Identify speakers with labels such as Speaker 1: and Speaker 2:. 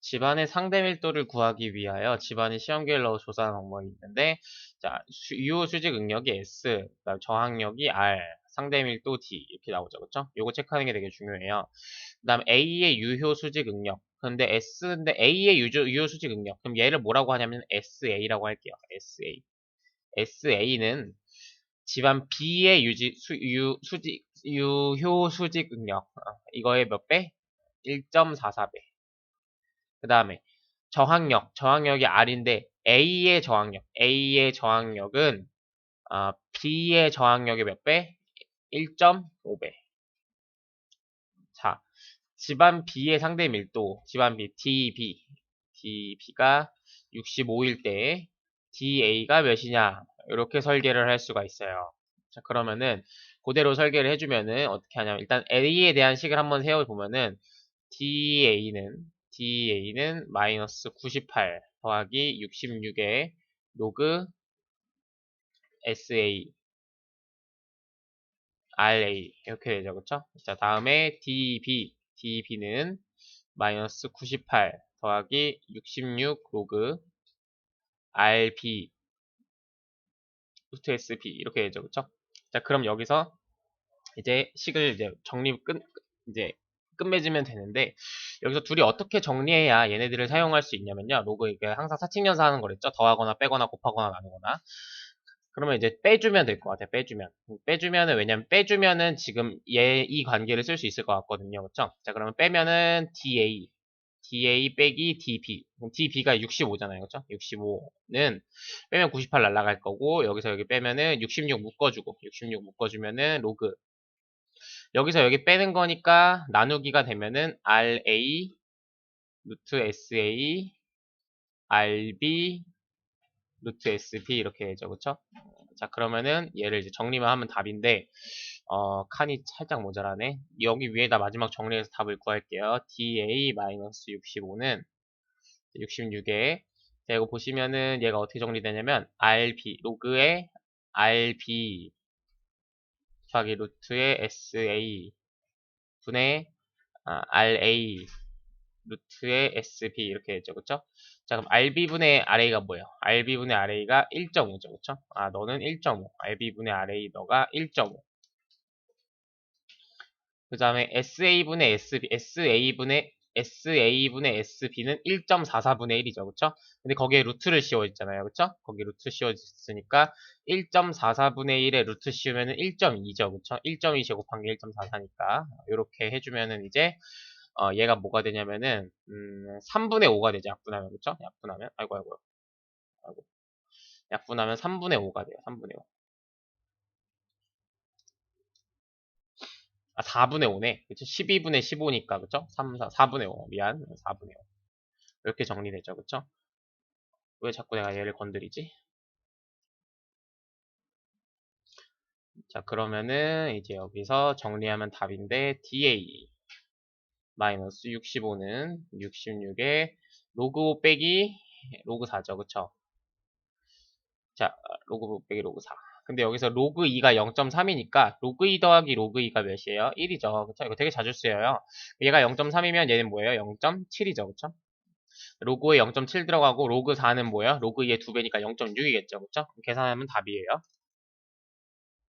Speaker 1: 집안의 상대 밀도를 구하기 위하여 집안의 시험기를 넣어 조사하는 방법이 있는데 자, 수- 유효 수직 응력이 S, 저항력이 R, 상대 밀도 D 이렇게 나오죠. 그렇죠? 요거 체크하는 게 되게 중요해요. 그다음 A의 유효 수직 응력. 근데 S인데 A의 유효, 유효 수직 응력. 그럼 얘를 뭐라고 하냐면 SA라고 할게요. SA. SA는 집안 B의 유지, 수, 유, 수직, 유효 수직 응력. 어, 이거의 몇 배? 1.44배. 그 다음에 저항력. 저항력이 R인데 A의 저항력. A의 저항력은 어, B의 저항력의 몇 배? 1.5배. 자, 집안 B의 상대 밀도, 집안 B, DB. DB가 65일 때 DA가 몇이냐? 이렇게 설계를 할 수가 있어요. 자, 그러면은 그대로 설계를 해주면은 어떻게 하냐면 일단 A에 대한 식을 한번 세워보면은 DA는 DA는 마이너스 98 더하기 66의 로그 SA RA 이렇게 되죠. 그쵸? 자 다음에 DB. DB는 마이너스 98 더하기 66 로그 RB 루트 SP 이렇게 되죠. 그쵸? 자 그럼 여기서 이제 식을 이제 정리 끝 이제 끝맺으면 되는데 여기서 둘이 어떻게 정리해야 얘네들을 사용할 수 있냐면요 로그 이게 항상 사칙연사 하는 거랬죠 더하거나 빼거나 곱하거나 나누거나 그러면 이제 빼주면 될 것 같아요. 빼주면. 빼주면은, 왜냐면 빼주면은 지금 얘, 이 관계를 쓸 수 있을 것 같거든요. 그쵸? 자, 그러면 빼면은 DA. DA 빼기 DB. DB가 65잖아요. 그쵸? 65는 빼면 98 날라갈 거고, 여기서 여기 빼면은 66 묶어주고, 66 묶어주면은 로그. 여기서 여기 빼는 거니까 나누기가 되면은 RA, 루트 SA, RB, 루트 SP 이렇게 되죠. 그쵸? 자, 그러면은 얘를 이제 정리만 하면 답인데, 어, 칸이 살짝 모자라네. 여기 위에다 마지막 정리해서 답을 구할게요. DA-65는 66에, 자, 이거 보시면은 얘가 어떻게 정리되냐면, RB, 로그의 RB 곱하기 루트의 SA 분의 아, RA 루트의 SB 이렇게 되죠. 그쵸? 자, 그럼 RB분의 RA가 뭐예요? RB분의 RA가 1.5죠. 그쵸? 아, 너는 1.5. RB분의 RA 너가 1.5. 그 다음에 SA분의 SB, SA분의 SA분의 SB는 1.44분의 1이죠. 그쵸? 근데 거기에 루트를 씌워 있잖아요. 그쵸? 거기 루트 씌워 있으니까 1.44분의 1에 루트 씌우면은 1.2죠. 그쵸? 1.2 제곱한 게 1.44니까. 이렇게 해 주면은 이제 어, 얘가 뭐가 되냐면은, 음, 3분의 5가 되죠. 약분하면, 그쵸? 약분하면. 아이고, 아이고. 아이고. 약분하면 3분의 5가 돼요. 3분의 5. 아, 4분의 5네. 그쵸? 12분의 15니까, 그쵸? 3, 4, 4분의 5. 미안. 4분의 5. 이렇게 정리되죠. 그쵸? 왜 자꾸 내가 얘를 건드리지? 자, 그러면은, 이제 여기서 정리하면 답인데, DA. 마이너스 65는 66에 로그 5 빼기 로그 4죠. 그쵸? 자, 로그 5 빼기 로그 4. 근데 여기서 로그 2가 0.3이니까 로그 2 더하기 로그 2가 몇이에요? 1이죠. 그쵸? 이거 되게 자주 쓰여요. 얘가 0.3이면 얘는 뭐예요? 0.7이죠. 그쵸? 로그에 0.7 들어가고 로그 4는 뭐예요? 로그 2의 2배니까 0.6이겠죠. 그쵸? 계산하면 답이에요.